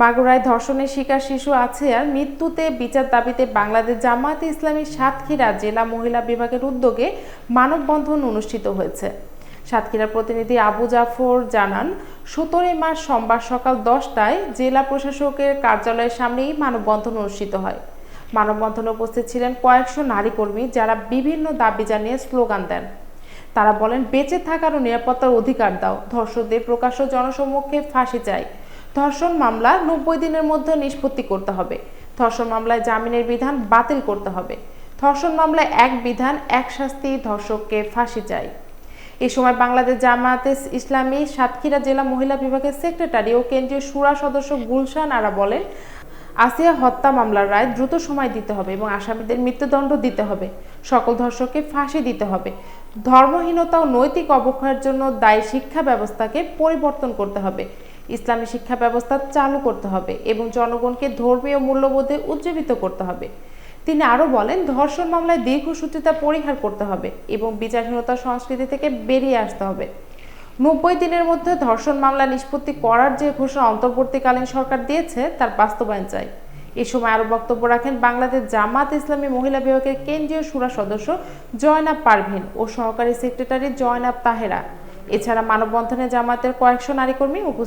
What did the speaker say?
মাগুরায় ধর্ষণের শিকার শিশু আছে আর মৃত্যুতে বিচার দাবিতে বাংলাদেশ জামায়াতে ইসলামী সাতক্ষীরা জেলা মহিলা বিভাগের উদ্যোগে মানববন্ধন অনুষ্ঠিত হয়েছে। সাতক্ষীরার প্রতিনিধি আবু জাফর জানান, সতেরোই মার্চ সোমবার সকাল দশটায় জেলা প্রশাসকের কার্যালয়ের সামনেই মানববন্ধন অনুষ্ঠিত হয়। মানববন্ধনে উপস্থিত ছিলেন কয়েকশো নারী কর্মী যারা বিভিন্ন দাবি জানিয়ে স্লোগান দেন। তারা বলেন, বেঁচে থাকার ও নিরাপত্তার অধিকার দাও। ধর্ষকদের প্রকাশ্য জনসম্মুখে ফাঁসি চাই। ধর্ষণ মামলা নব্বই দিনের মধ্যে নিষ্পত্তি করতে হবে। ধর্ষণ মামলায় জামিনের বিধান বাতিল করতে হবে। ধর্ষণ মামলায় এক বিধান, এক শাস্তি, ধর্ষককে ফাঁসি চাই। এই সময় বাংলাদেশ জামায়াতে ইসলামী সাতক্ষীরা জেলা মহিলা বিভাগের সেক্রেটারি ও কেন্দ্রীয় সুরা সদস্য গুলশান আরা বলেন, আসিয়া হত্যা মামলার রায় দ্রুত সময় দিতে হবে এবং আসামিদের মৃত্যুদণ্ড দিতে হবে। সকল ধর্ষককে ফাঁসি দিতে হবে। ধর্মহীনতা ও নৈতিক অবক্ষয়ের জন্য দায়ী শিক্ষা ব্যবস্থাকে পরিবর্তন করতে হবে। ইসলামী শিক্ষা ব্যবস্থা চালু করতে হবে এবং জনগণকে ধর্মীয় মূল্যবোধে উজ্জীবিত করতে হবে। তিনি আরও বলেন, ধর্ষণ মামলায় দীর্ঘসূত্রিতা পরিহার করতে হবে এবং বিচারহীনতা সংস্কৃতি থেকে বেরিয়ে আসতে হবে। নব্বই দিনের মধ্যে ধর্ষণ মামলা নিষ্পত্তি করার যে ঘোষণা অন্তর্বর্তীকালীন সরকার দিয়েছে, তার বাস্তবায়ন চাই। এ সময় আরও বক্তব্য রাখেন বাংলাদেশ জামাত ইসলামী মহিলা বিভাগের কেন্দ্রীয় সুরা সদস্য জয়নাব পারভিন ও সহকারী সেক্রেটারি জয়নাব তাহেরা। এছাড়া মানববন্ধনে জামাতের কয়েকশো নারী কর্মী উপস্থিত